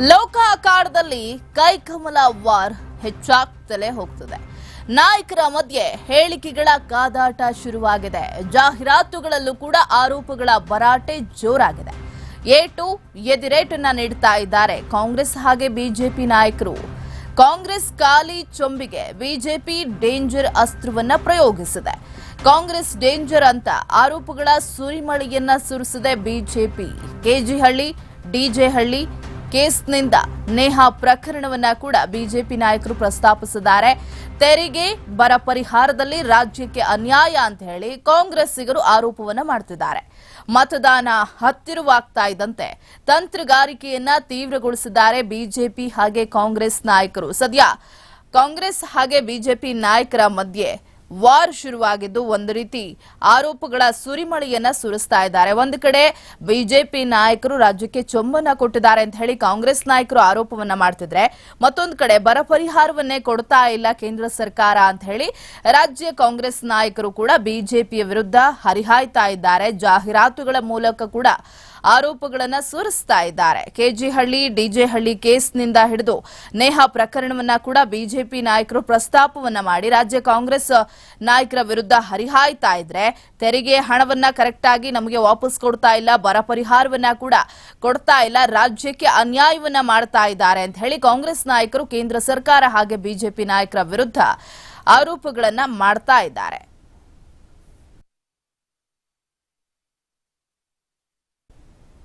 ಲೋಕ ಕೈಕಮಲ ವಾರ್ ಹೆಚ್ಚಾಗ್ತಲೇ ಹೋಗ್ತದೆ. ನಾಯಕರ ಮಧ್ಯೆ ಹೇಳಿಕೆಗಳ ಕಾದಾಟ ಶುರುವಾಗಿದೆ. ಜಾಹೀರಾತುಗಳಲ್ಲೂ ಕೂಡ ಆರೋಪಗಳ ಭರಾಟೆ ಜೋರಾಗಿದೆ. ಏಟು ಎದಿರೇಟನ್ನ ನೀಡ್ತಾ ಇದ್ದಾರೆ ಕಾಂಗ್ರೆಸ್ ಹಾಗೆ ಬಿಜೆಪಿ ನಾಯಕರು. ಕಾಂಗ್ರೆಸ್ ಖಾಲಿ ಚೊಂಬಿಗೆ ಬಿಜೆಪಿ ಡೇಂಜರ್ ಅಸ್ತ್ರವನ್ನ ಪ್ರಯೋಗಿಸಿದೆ. ಕಾಂಗ್ರೆಸ್ ಡೇಂಜರ್ ಅಂತ ಆರೋಪಗಳ ಸುರಿಮಳೆಯನ್ನ ಸುರಿಸಿದೆ ಬಿಜೆಪಿ. ಕೆಜಿಹಳ್ಳಿ, ಡಿಜೆಹಳ್ಳಿ ಕೇಸ್ನಿಂದ ನೇಹಾ ಪ್ರಕರಣವನ್ನ ಕೂಡ ಬಿಜೆಪಿ ನಾಯಕರು ಪ್ರಸ್ತಾಪಿಸಿದ್ದಾರೆ. ತೆರಿಗೆ, ಬರ ಪರಿಹಾರದಲ್ಲಿ ರಾಜ್ಯಕ್ಕೆ ಅನ್ಯಾಯ ಅಂತ ಹೇಳಿ ಕಾಂಗ್ರೆಸ್ಸಿಗರು ಆರೋಪವನ್ನ ಮಾಡ್ತಿದ್ದಾರೆ. ಮತದಾನ ಹತ್ತಿರವಾಗ್ತಾ ಇದ್ದಂತೆ ತಂತ್ರಗಾರಿಕೆಯನ್ನ ತೀವ್ರಗೊಳಿಸಿದ್ದಾರೆ ಬಿಜೆಪಿ ಹಾಗೆ ಕಾಂಗ್ರೆಸ್ ನಾಯಕರು. ಸದ್ಯ ಕಾಂಗ್ರೆಸ್ ಹಾಗೆ ಬಿಜೆಪಿ ನಾಯಕರ ಮಧ್ಯೆ ವಾರ್ ಶುರುವಾಗಿದ್ದು ಒಂದು ರೀತಿ ಆರೋಪಗಳ ಸುರಿಮಳೆಯನ್ನ ಸುರಿಸ್ತಾ ಇದ್ದಾರೆ. ಒಂದು ಕಡೆ ಬಿಜೆಪಿ ನಾಯಕರು ರಾಜ್ಯಕ್ಕೆ ಚೊಂಬನ್ನ ಕೊಟ್ಟಿದ್ದಾರೆ ಅಂತ ಹೇಳಿ ಕಾಂಗ್ರೆಸ್ ನಾಯಕರು ಆರೋಪವನ್ನ ಮಾಡ್ತಿದ್ರೆ, ಮತ್ತೊಂದು ಕಡೆ ಬರ ಪರಿಹಾರವನ್ನೇ ಕೊಡ್ತಾ ಇಲ್ಲ ಕೇಂದ್ರ ಸರ್ಕಾರ ಅಂತ ಹೇಳಿ ರಾಜ್ಯ ಕಾಂಗ್ರೆಸ್ ನಾಯಕರು ಕೂಡ ಬಿಜೆಪಿಯ ವಿರುದ್ಧ ಹರಿಹಾಯ್ತಾ ಇದ್ದಾರೆ. ಜಾಹೀರಾತುಗಳ ಮೂಲಕ ಕೂಡ ಆರೋಪಗಳನ್ನ ಸುರಿಸ್ತಾ ಇದ್ದಾರೆ. ಕೆಜಿಹಳ್ಳಿ, ಡಿಜೆಹಳ್ಳಿ ಕೇಸ್ನಿಂದ ಹಿಡಿದು ನೇಹಾ ಪ್ರಕರಣವನ್ನ ಕೂಡ ಬಿಜೆಪಿ ನಾಯಕರು ಪ್ರಸ್ತಾಪವನ್ನ ಮಾಡಿ ರಾಜ್ಯ ಕಾಂಗ್ರೆಸ್ ನಾಯಕರ ವಿರುದ್ಧ ಹರಿಹಾಯ್ತಾ ಇದ್ರೆ ತೆರಿಗೆ ಹಣವನ್ನ ಕರೆಕ್ಟ್ ಆಗಿ ನಮಗೆ ವಾಪಸ್ ಕೊಡ್ತಾ ಇಲ್ಲ, ಬರ ಪರಿಹಾರವನ್ನ ಕೂಡ ಕೊಡ್ತಾ ಇಲ್ಲ, ರಾಜ್ಯಕ್ಕೆ ಅನ್ಯಾಯವನ್ನ ಮಾಡ್ತಾ ಇದ್ದಾರೆ ಅಂತ ಹೇಳಿ ಕಾಂಗ್ರೆಸ್ ನಾಯಕರು ಕೇಂದ್ರ ಸರ್ಕಾರ ಹಾಗೆ ಬಿಜೆಪಿ ನಾಯಕರ ವಿರುದ್ಧ ಆರೋಪಗಳನ್ನ ಮಾಡ್ತಾ ಇದ್ದಾರೆ.